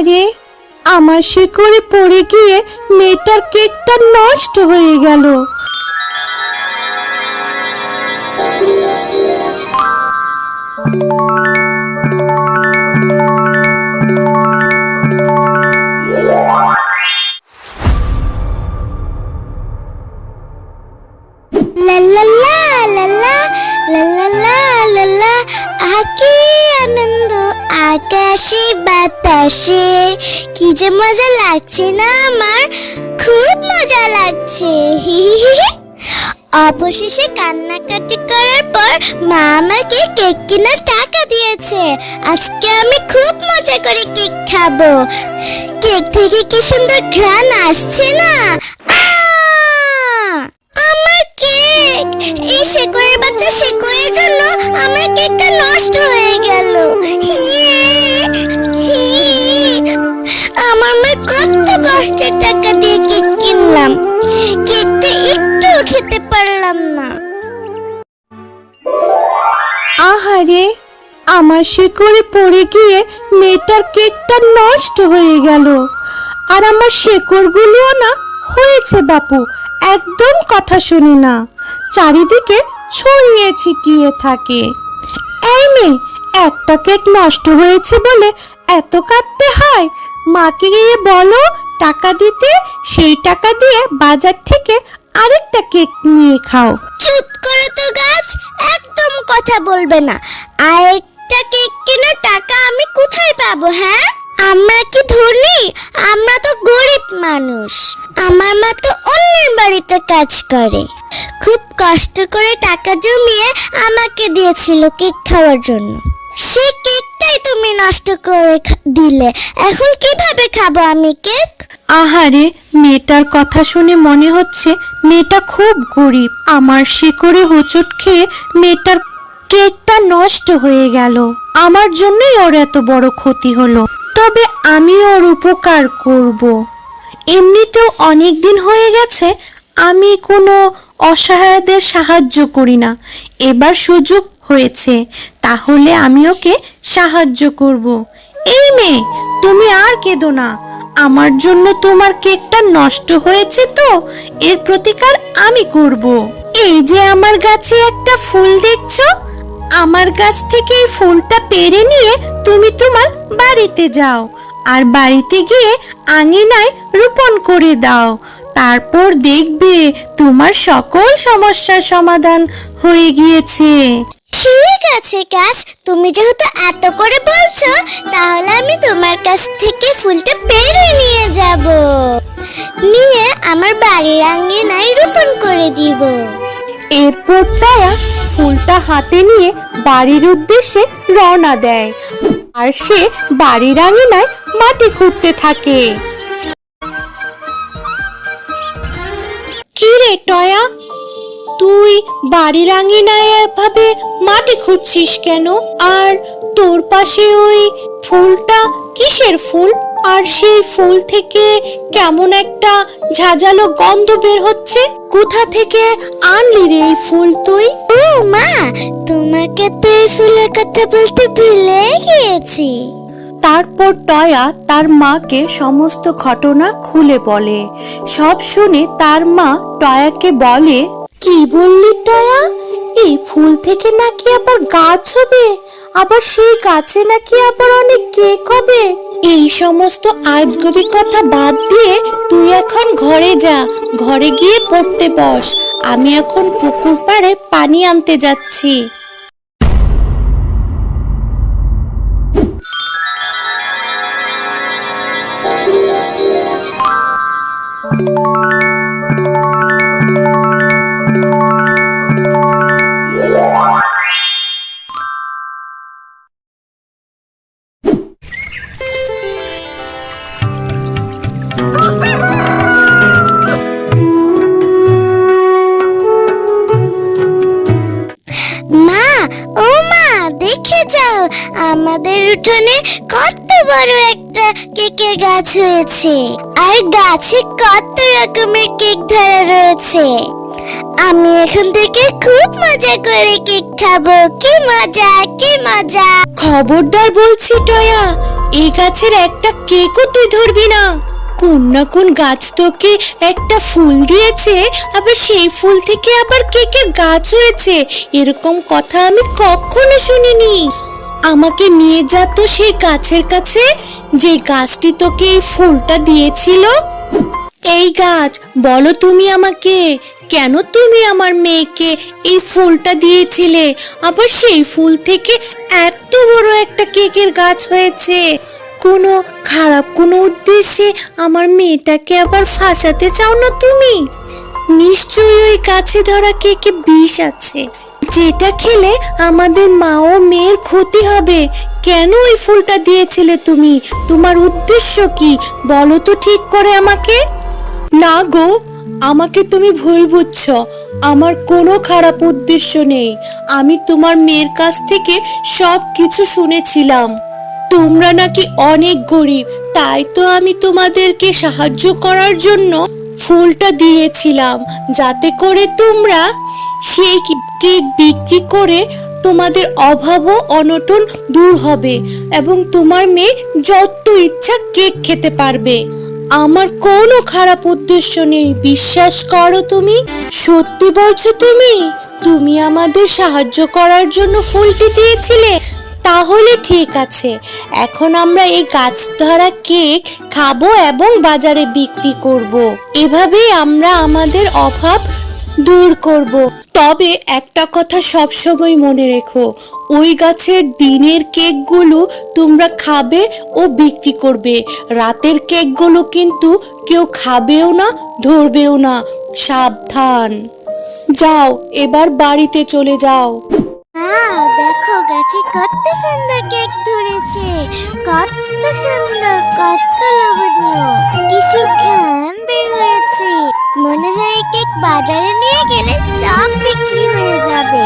আহারে আমার শিকড়ে পড়ে গিয়ে মেয়েটার কেকটা নষ্ট হয়ে গেল। বাতাসে কি যে মজা লাগছে না আমার। খুব মজা লাগছে। অবশেষে কান্নাকাটি করার পর মা আমাকে কেক কেনার টাকা দিয়েছে। আজকে আমি খুব মজা করে কেক খাব। কেক থেকে কি সুন্দর ঘ্রাণ আসছে না! আমার কেক! এই শেকড়ের বাচ্চা শেকড়ের জন্য আমার কেকটা নষ্ট হয়ে আহারে, আমার শিকড়ে পড়ে গিয়ে মেয়েটার কেকটা নষ্ট হয়ে গেল। আর আমার শেকড়গুলোও না হয়েছে বাপু, একদম কথা শুনি না। চারিদিকে ছড়িয়ে ছিটিয়ে থাকে। এই মেয়ে, একটা কেক নষ্ট হয়েছে বলে এত কাঁদতে হয়? মাকে গিয়ে বলো, টাকা দিতে? সেই টাকা দিয়ে বাজার থেকে আরেকটা কেক নিয়ে খাও। কথা বলবে না। আর একটা কেক কেনার টাকা আমি কোথায় পাবো হ্যাঁ? আমরা কি ধনী? আমরা তো গরিব মানুষ। আমার মা তো অন্যের বাড়িতে কাজ করে। খুব কষ্ট করে টাকা জমিয়ে আমাকে দিয়েছিল কেক খাওয়ার জন্য। সে কেকটাই তুমি নষ্ট করে দিলে। এখন কীভাবে খাব আমি কেক? আহারে, মেয়েটার কথা শুনে মনে হচ্ছে মেয়েটা খুব গরিব। আমার শিকড়ে হোঁচট খেয়ে মেয়েটার কেকটা নষ্ট হয়ে গেল। আমার জন্যই ওর এত বড় ক্ষতি হলো। তবে আমি ওর উপকার করব। এমনিতেও অনেক দিন হয়ে গেছে, আমি কোনো অসহায়দের সাহায্য করি না। এবার সুযোগ হয়েছে, তাহলে আমি ওকে সাহায্য করব। এই মেয়ে, তুমি আর কেঁদো না। আমার জন্য তোমার কেকটা নষ্ট হয়েছে তো, এর প্রতিকার আমি করব। এই যে আমার গাছে একটা ফুল দেখছ আমার কাছ থেকে এই ফুলটা পেরে নিয়ে তুমি তোমার বাড়িতে যাও। আর বাড়িতে গিয়ে আঙিনায় রোপণ করে দাও। তারপর দেখবে তোমার সকল সমস্যার সমাধান হয়ে গিয়েছে। ঠিক আছে গাছ তুমি যেহেতু এত করে বলছো, তাহলে আমি তোমার কাছ থেকে ফুলটা পেরে নিয়ে যাব। নিয়ে আমার বাড়ির আঙ্গিনায় রোপণ করে দিব। এরপর তারা ফুলটা হাতে নিয়ে বাড়ির উদ্দেশ্যে রওনা দেয়। আর সে বাড়ির আঙিনায় মাটি খুঁড়তে থাকে। কি রে টয়া, তুই বাড়ির আঙিনায় এভাবে মাটি খুঁড়ছিস কেন? আর তোর পাশে ওই ফুলটা কিসের ফুল? আর সেই ফুল থেকে কেমন একটা ঝাঁঝালো গন্ধ বের হচ্ছে? কোথা থেকে আনলি রে এই ফুল তুই? ও মা তোমাকে তো এই ফুলের কথা বলতে ভুলে গিয়েছি। তারপর টয়া তার মাকে সমস্ত ঘটনা খুলে বলে। সব শুনে তার মা টয়াকে বলে কি বললি টয়া? এই ফুল থেকে নাকি আবার গাছ হবে? আবার সেই গাছে নাকি আবার অনেক কেক হবে? এই সমস্ত আজগবি কথা বাদ দিয়ে তুই এখন ঘরে যা, ঘরে গিয়ে পড়তে বস। আমি এখন পুকুর পাড়ে পানি আনতে যাচ্ছি। মা, ও মা, দেখে যাও, আমাদের উঠোনে কত বড় একটা কেকের গাছ হয়েছে। আর গাছে কত রকমের কেক ধরা রয়েছে। আমি এখন থেকে খুব মজা করে কেক খাব। কি মজা কি মজা। খবরদার বলছি, টয়া, এই গাছের একটা কেকও তুই ধরবি না। কোন না কোন গাছ তোকে একটা ফুল দিয়েছে, আবার সেই ফুল থেকে আবার কেকের গাছ হয়েছে? এরকম কথা আমি কখনো শুনিনি। আমাকে নিয়ে যা তো সেই গাছের কাছে, যে গাছটি তোকে এই ফুলটা দিয়েছিল। এই গাছ, বলো তুমি আমাকে, কেন তুমি আমার মেয়েকে এই ফুলটা দিয়েছিলে? আবার সেই ফুল থেকে এত বড় একটা কেকের গাছ হয়েছে। কোনো খারাপ কোনো উদ্দেশ্যে আমার মেয়েটাকে আবার ফাঁসাতে চাও না তুমি? নিশ্চয়ই ওই গাছে ধরা কেকে বিষ আছে। যেটা খেলে আমাদের মা ও মেয়ের ক্ষতি হবে। কেন ওই ফুলটা দিয়েছিলে তুমি? তোমার উদ্দেশ্য কি? বলো তো ঠিক করে আমাকে। না গো, আমাকে তুমি ভুল বুঝছ। আমার কোনো খারাপ উদ্দেশ্য নেই। আমি তোমার মেয়ের কাছ থেকে সব কিছু শুনেছিলাম। তোমরা নাকি অনেক গরিব, তাই তো আমি তোমাদেরকে সাহায্য করার জন্য ফুলটা দিয়েছিলাম। যাতে করে তোমরা সেই কেক বিক্রি করে তোমাদের অভাব ও অনটন দূর হবে এবং তোমার মেয়ে যত ইচ্ছা কেক খেতে পারবে। আমার কোনো খারাপ উদ্দেশ্য নেই, বিশ্বাস করো তুমি? সত্যি বলছো তুমি? তুমি আমাদের সাহায্য করার জন্য ফুলটি দিয়েছিলে। তাহলে ঠিক আছে। এখন আমরা এই গাছ ধরা কেক খাব এবং বাজারে বিক্রি করব। এভাবেই আমরা আমাদের অভাব দূর করব। তবে একটা কথা সব সময় মনে রেখো, ওই গাছের দিনের কেকগুলো তোমরা খাবে ও বিক্রি করবে। রাতের কেকগুলো কিন্তু কেউ খাবেও না, ধরবেও না। সাবধান। যাও, এবার বাড়িতে চলে যাও। দেখো গাছে কত সুন্দর কেক ধরেছে। কত সুন্দর, কত লোভনীয়। কি সুঘ্রাণ বের হয়েছে। মনে হয় কেক বাজারে নিয়ে গেলে সব বিক্রি হয়ে যাবে।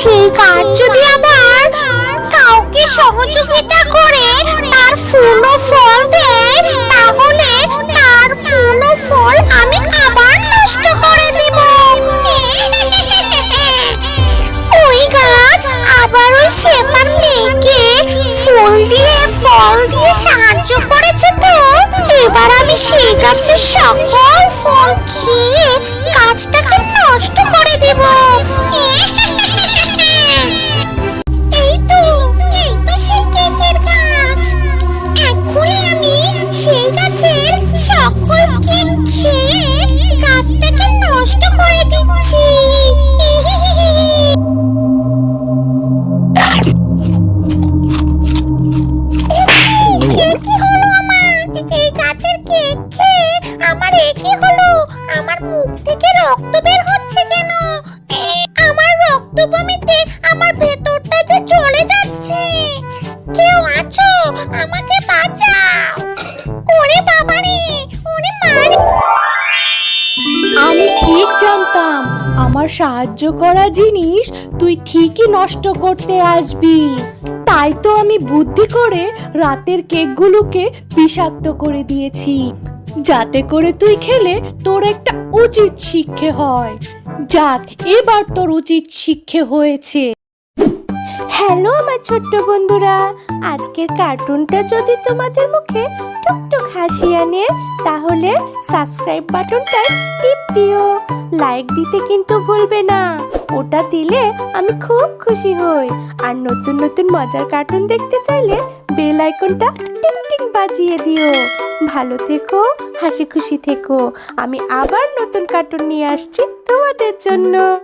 সেই যদি আবার কাউকে সহযোগিতা করে, তার ফুল ও ফল দেয়, তাহলে তার ফুল ও ফল আমি আবার নষ্ট করে দিব। ওই গাছ আবার ওই শেফার মেয়েকে ফুল দিয়ে, ফল দিয়ে সাহায্য করেছে তো? এবার আমি সেই গাছের সকল আমাকে বাঁচাও। ওরে বাবারে, ওরে মারে। আমি ঠিক জানতাম, আমার সাহায্য করা জিনিস তুই ঠিকই নষ্ট করতে আসবি। তাই তো আমি বুদ্ধি করে রাতের কেকগুলোকে বিষাক্ত করে দিয়েছি, যাতে করে তুই খেলে তোর একটা উচিত শিক্ষে হয়। যাক, এবার তোর উচিত শিক্ষে হয়েছে। হ্যালো, আমার ছোট্ট বন্ধুরা। আজকের কার্টুনটা যদি তোমাদের মুখে টুকটুক হাসি আনে, তাহলে সাবস্ক্রাইব বাটনটায় টিপ দিও। লাইক দিতে কিন্তু ভুলবে না। ওটা দিলে আমি খুব খুশি হই। আর নতুন নতুন মজার কার্টুন দেখতে চাইলে বেল আইকনটা টিং টিং বাজিয়ে দিও। ভালো থেকো, হাসি খুশি থেকো। আমি আবার নতুন কার্টুন নিয়ে আসছি তোমাদের জন্য।